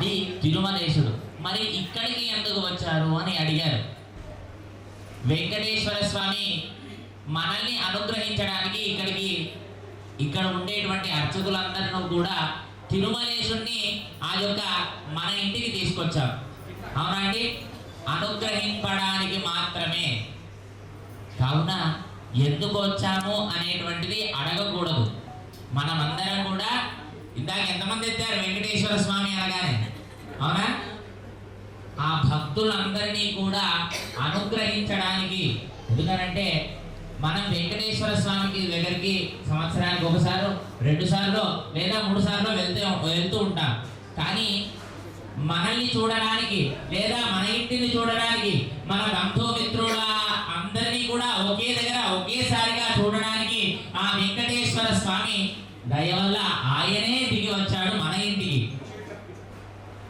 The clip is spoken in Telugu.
అది తిరుమలేశుడు. మరి ఇక్కడికి ఎందుకు వచ్చారు అని అడిగారు. వెంకటేశ్వర స్వామి మనల్ని అనుగ్రహించడానికి ఇక్కడికి ఇక్కడ ఉండేటువంటి అర్చకులందరినూ కూడా తిరుమలేశుణ్ణి ఆ యొక్క మన ఇంటికి తీసుకొచ్చాం అవునా అండి? అనుగ్రహింపడానికి మాత్రమే. కావున ఎందుకు వచ్చాము అనేటువంటిది అడగకూడదు. మనమందరం ఇందాక ఎంతమంది ఎత్తారు? వెంకటేశ్వర స్వామి అనగానే. అవునా? ఆ భక్తులందరినీ కూడా అనుగ్రహించడానికి ఎందుకనంటే మనం వెంకటేశ్వర స్వామికి దగ్గరికి సంవత్సరానికి ఒకసారి రెండు సార్లు లేదా మూడు సార్లు వెళ్తూ వెళ్తూ ఉంటాం. కానీ మనల్ని చూడడానికి లేదా మన ఇంటిని చూడడానికి మన బంధుమిత్రుల అందరినీ కూడా ఒకే దగ్గర ఒకేసారిగా చూడడానికి ఆ వెంకటేశ్వర స్వామి దయ వల్ల ఆయనే దిగి వచ్చాడు.